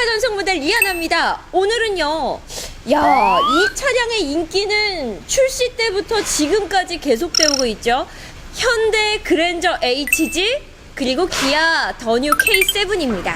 스타카 전속 모델 리아나입니다. 오늘은요, 야, 이 차량의 인기는 출시 때부터 지금까지 계속되고 있죠. 현대 그랜저 HG, 그리고 기아 더뉴 K7입니다.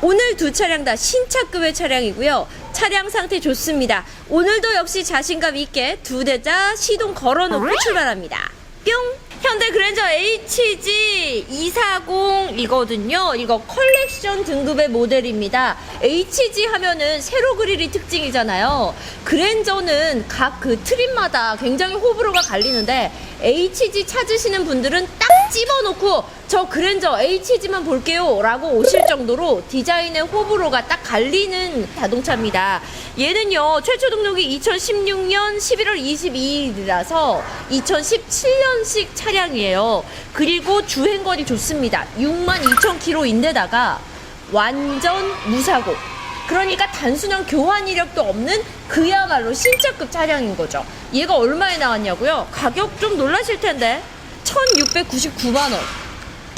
오늘 두 차량 다 신차급의 차량이고요. 차량 상태 좋습니다. 오늘도 역시 자신감 있게 두 대자 시동 걸어놓고 출발합니다. 뿅! 현대 그랜저 HG 240이거든요. 이거 컬렉션 등급의 모델입니다. HG 하면은 세로 그릴이 특징이잖아요. 그랜저는 각 그 트림마다 굉장히 호불호가 갈리는데 HG 찾으시는 분들은 딱 집어놓고 저 그랜저 HG만 볼게요 라고 오실 정도로 디자인의 호불호가 딱 갈리는 자동차입니다. 얘는요 최초 등록이 2016년 11월 22일이라서 2017년식 차량이에요. 그리고 주행거리 좋습니다. 6만 2천 킬로인데다가 완전 무사고 그러니까 단순한 교환 이력도 없는 그야말로 신차급 차량인 거죠. 얘가 얼마에 나왔냐고요? 가격 좀 놀라실 텐데 1,699만 원.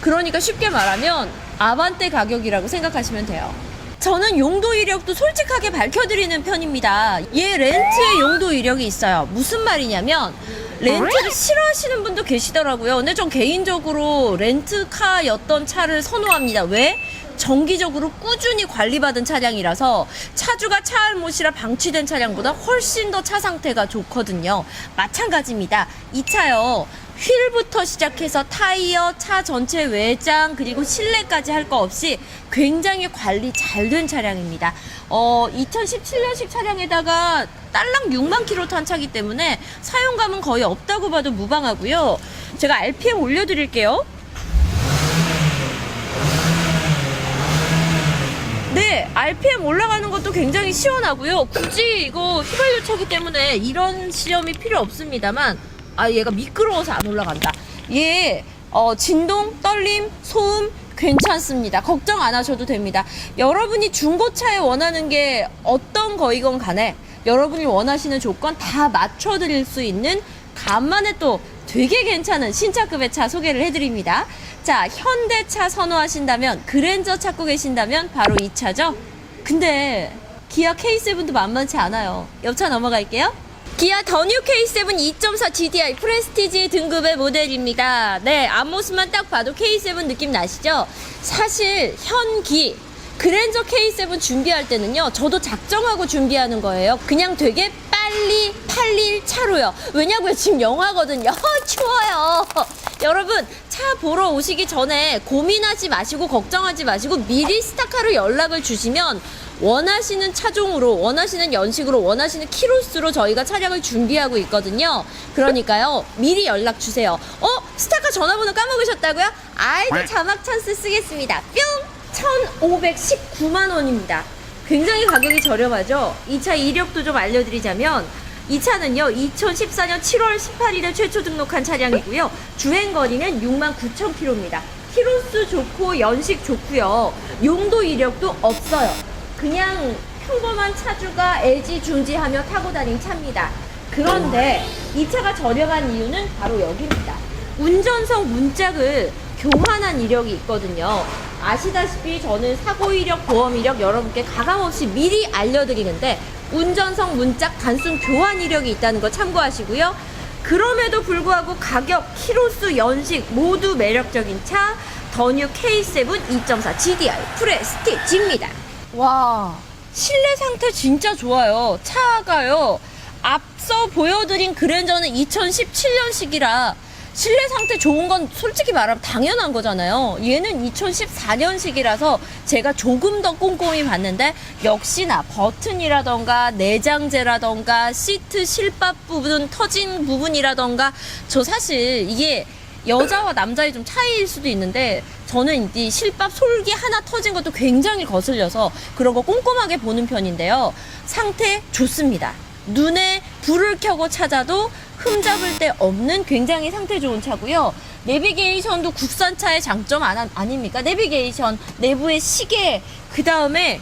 그러니까 쉽게 말하면 아반떼 가격이라고 생각하시면 돼요. 저는 용도 이력도 솔직하게 밝혀드리는 편입니다. 얘 렌트의 용도 이력이 있어요. 무슨 말이냐면 렌트를 싫어하시는 분도 계시더라고요. 근데 전 개인적으로 렌트카였던 차를 선호합니다. 왜? 정기적으로 꾸준히 관리받은 차량이라서 차주가 차알못이라 방치된 차량보다 훨씬 더 차 상태가 좋거든요. 마찬가지입니다. 이 차요. 휠부터 시작해서 타이어, 차 전체 외장, 그리고 실내까지 할 거 없이 굉장히 관리 잘 된 차량입니다. 어, 2017년식 차량에다가 딸랑 6만 킬로 탄 차기 때문에 사용감은 거의 없다고 봐도 무방하고요. 제가 RPM 올려드릴게요. 네, RPM 올라가는 것도 굉장히 시원하고요. 굳이 이거 휘발유 차기 때문에 이런 시험이 필요 없습니다만, 아, 얘가 미끄러워서 안 올라간다. 얘, 어, 진동, 떨림, 소음, 괜찮습니다. 걱정 안 하셔도 됩니다. 여러분이 중고차에 원하는 게 어떤 거이건 간에 여러분이 원하시는 조건 다 맞춰드릴 수 있는 간만에 또 되게 괜찮은 신차급의 차 소개를 해드립니다. 자, 현대차 선호하신다면, 그랜저 찾고 계신다면 바로 이 차죠? 근데 기아 K7도 만만치 않아요. 옆차 넘어갈게요. 기아 더뉴 K7 2.4 GDI 프레스티지 등급의 모델입니다. 네, 앞모습만 딱 봐도 K7 느낌 나시죠? 사실 현기 그랜저 K7 준비할 때는요, 저도 작정하고 준비하는 거예요. 그냥 되게 빨리 팔릴 차로요. 왜냐고요? 지금 영화거든요. 추워요. 여러분, 차 보러 오시기 전에 고민하지 마시고 걱정하지 마시고 미리 스타카로 연락을 주시면 원하시는 차종으로, 원하시는 연식으로, 원하시는 키로수로 저희가 차량을 준비하고 있거든요. 그러니까요, 미리 연락 주세요. 어? 스타카 전화번호 까먹으셨다고요? 아이고, 자막 찬스 쓰겠습니다. 뿅! 1,519만 원입니다. 굉장히 가격이 저렴하죠? 이 차 이력도 좀 알려드리자면, 이 차는요, 2014년 7월 18일에 최초 등록한 차량이고요. 주행 거리는 6만 9천 킬로입니다. 키로수 좋고 연식 좋고요. 용도 이력도 없어요. 그냥 평범한 차주가 애지중지하며 타고 다닌 차입니다. 그런데 이 차가 저렴한 이유는 바로 여기입니다. 운전석 문짝을 교환한 이력이 있거든요. 아시다시피 저는 사고 이력, 보험 이력 여러분께 가감없이 미리 알려드리는데 운전석 문짝 단순 교환 이력이 있다는 거 참고하시고요. 그럼에도 불구하고 가격, 키로수, 연식 모두 매력적인 차 더뉴 K7 2.4 GDI 프레스티지입니다. 와, 실내 상태 진짜 좋아요. 차가요. 앞서 보여드린 그랜저는 2017년식이라 실내 상태 좋은 건 솔직히 말하면 당연한 거잖아요. 얘는 2014년식이라서 제가 조금 더 꼼꼼히 봤는데 역시나 버튼이라던가 내장재라던가 시트 실밥 부분 터진 부분이라던가 저 사실 이게 여자와 남자의 좀 차이일 수도 있는데 저는 이 실밥 솔기 하나 터진 것도 굉장히 거슬려서 그런 거 꼼꼼하게 보는 편인데요. 상태 좋습니다. 눈에 불을 켜고 찾아도 흠잡을 데 없는 굉장히 상태 좋은 차고요. 내비게이션도 국산차의 장점 안, 아닙니까? 내비게이션, 내부의 시계, 그 다음에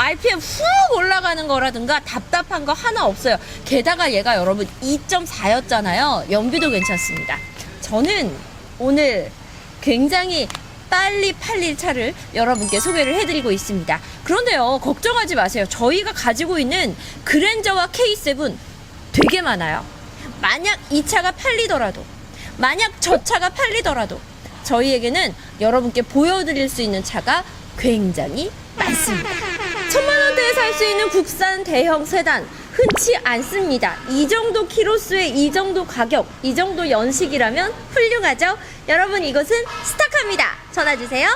RPM 훅 올라가는 거라든가 답답한 거 하나 없어요. 게다가 얘가 여러분 2.4였잖아요. 연비도 괜찮습니다. 저는 오늘 굉장히 빨리 팔릴 차를 여러분께 소개를 해드리고 있습니다. 그런데요, 걱정하지 마세요. 저희가 가지고 있는 그랜저와 K7 되게 많아요. 만약 이 차가 팔리더라도, 만약 저 차가 팔리더라도, 저희에게는 여러분께 보여드릴 수 있는 차가 굉장히 많습니다. 원대에 살 수 있는 국산 대형 세단 흔치 않습니다. 이 정도 키로수에 이 정도 가격, 이 정도 연식이라면 훌륭하죠? 여러분 이것은 스타카입니다. 전화 주세요.